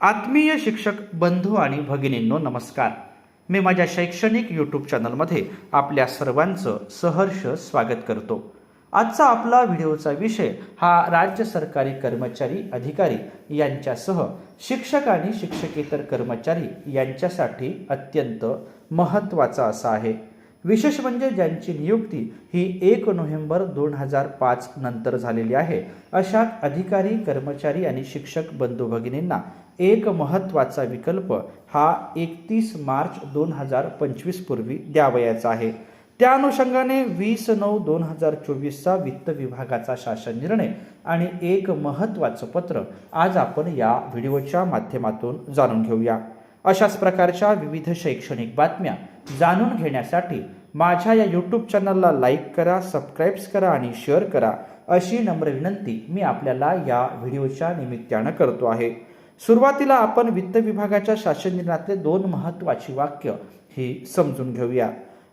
आत्मीय शिक्षक बंधू आणि भगिनींनो नमस्कार. मी माझ्या शैक्षणिक यूट्यूब चॅनलमध्ये आपल्या सर्वांचं सहर्ष स्वागत करतो. आजचा आपला व्हिडिओचा विषय हा राज्य सरकारी कर्मचारी अधिकारी यांच्यासह शिक्षक आणि शिक्षकेतर कर्मचारी यांच्यासाठी अत्यंत महत्त्वाचा असा आहे. विशेष म्हणजे ज्यांची नियुक्ती ही एक नोव्हेंबर दोन हजार पाच नंतर झालेली आहे. अशा अधिकारी कर्मचारी आणि शिक्षक बंधू भगिनींना एक महत्त्वाचा विकल्प हा एकतीस मार्च दोन हजार पंचवीस पूर्वी द्यावयाचा आहे. त्या अनुषंगाने वीस नऊ दोन हजार चोवीसचा वित्त विभागाचा शासन निर्णय आणि एक महत्त्वाचं पत्र आज आपण या व्हिडिओच्या माध्यमातून जाणून घेऊया. अशाच प्रकारच्या विविध शैक्षणिक बातम्या जाणून घेण्यासाठी माझ्या या यूट्यूब चॅनलला लाईक करा सबस्क्राईब्स करा आणि शेअर करा अशी नम्र विनंती मी आपल्याला या व्हिडिओच्या निमित्तानं करतो आहे. सुरुवातीला आपण वित्त विभागाच्या शासन निर्णयातले दोन महत्त्वाची वाक्य ही समजून घेऊया.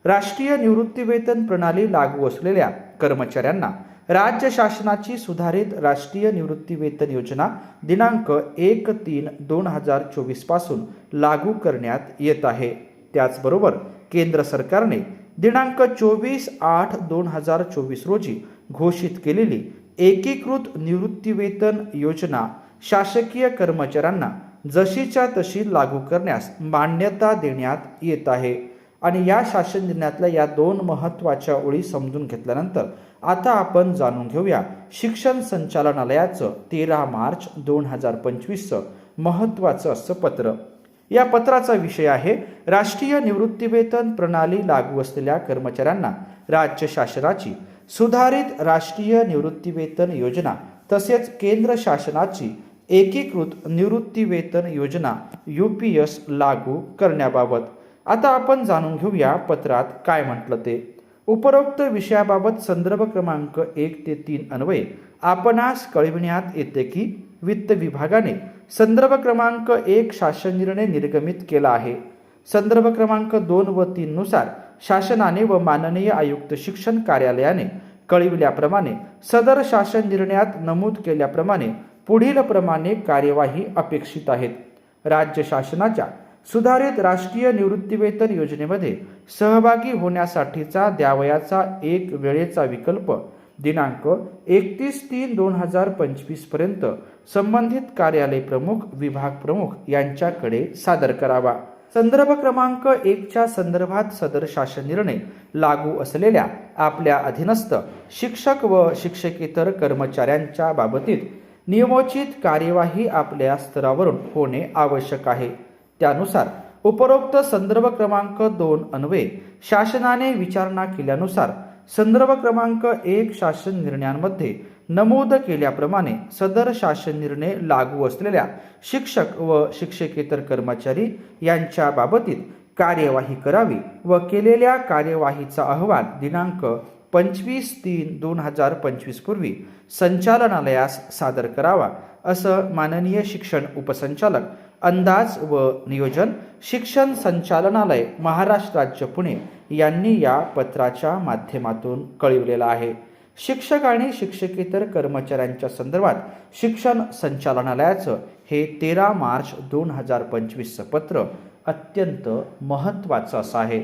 राष्ट्रीय निवृत्तीवेतन प्रणाली लागू असलेल्या कर्मचाऱ्यांना राज्य शासनाची सुधारित राष्ट्रीय निवृत्तीवेतन योजना दिनांक एक तीन दोन हजार चोवीसपासून लागू करण्यात येत आहे. त्याचबरोबर केंद्र सरकारने दिनांक चोवीस आठ दोन हजार चोवीस रोजी घोषित केलेली एकीकृत निवृत्तीवेतन योजना शासकीय कर्मचाऱ्यांना जशीच्या तशी लागू करण्यास मान्यता देण्यात येत आहे. आणि या शासन निर्णयातल्या या दोन महत्त्वाच्या ओळी समजून घेतल्यानंतर आता आपण जाणून घेऊया शिक्षण संचालनालयाचं तेरा मार्च दोन हजार पंचवीसचं महत्त्वाचं असं पत्र. या पत्राचा विषय आहे राष्ट्रीय निवृत्तीवेतन प्रणाली लागू असलेल्या कर्मचाऱ्यांना राज्य शासनाची सुधारित राष्ट्रीय निवृत्तीवेतन योजना तसेच केंद्र शासनाची एकीकृत निवृत्तीवेतन योजना यू पी एस लागू करण्याबाबत. आता आपण जाणून घेऊया पत्रात काय म्हटलं ते. उपरोक्त विषयाबाबत संदर्भ क्रमांक एक ते तीन अन्वये आपणास कळविण्यात येते की वित्त विभागाने संदर्भ क्रमांक एक शासन निर्णय निर्गमित केला आहे. संदर्भ क्रमांक दोन व तीन नुसार शासनाने व माननीय आयुक्त शिक्षण कार्यालयाने कळविल्याप्रमाणे सदर शासन निर्णयात नमूद केल्याप्रमाणे पुढील प्रमाणे कार्यवाही अपेक्षित आहेत. राज्य शासनाच्या सुधारित राष्ट्रीय निवृत्तीवेतन योजनेमध्ये सहभागी होण्यासाठीचा द्यावयाचा एक वेळेचा विकल्प दिनांक एकतीस तीन दोन हजार पंचवीसपर्यंत संबंधित कार्यालय प्रमुख विभाग प्रमुख यांच्याकडे सादर करावा. संदर्भ क्रमांक एकच्या संदर्भात सदर शासन निर्णय लागू असलेल्या आपल्या अधीनस्थ शिक्षक व शिक्षकेतर कर्मचाऱ्यांच्या बाबतीत नियमोचित कार्यवाही आपल्या स्तरावरून होणे आवश्यक आहे. त्यानुसार उपरोक्त संदर्भ क्रमांक दोन अन्वये शासनाने विचारणा केल्यानुसार संदर्भ क्रमांक एक शासन निर्णयांमध्ये नमूद केल्याप्रमाणे सदर शासन निर्णय लागू असलेल्या शिक्षक व शिक्षकेतर कर्मचारी यांच्या बाबतीत कार्यवाही करावी व केलेल्या कार्यवाहीचा अहवाल दिनांक पंचवीस तीन दोन हजार पंचवीसपूर्वी संचालनालयास सादर करावा असं माननीय शिक्षण उपसंचालक अंदाज व नियोजन शिक्षण संचालनालय महाराष्ट्र राज्य पुणे यांनी या पत्राच्या माध्यमातून कळविलेलं आहे. शिक्षक आणि शिक्षकेतर कर्मचाऱ्यांच्या संदर्भात शिक्षण संचालनालयाचं हे तेरा मार्च दोन हजार पंचवीसचं पत्र अत्यंत महत्त्वाचं असं आहे.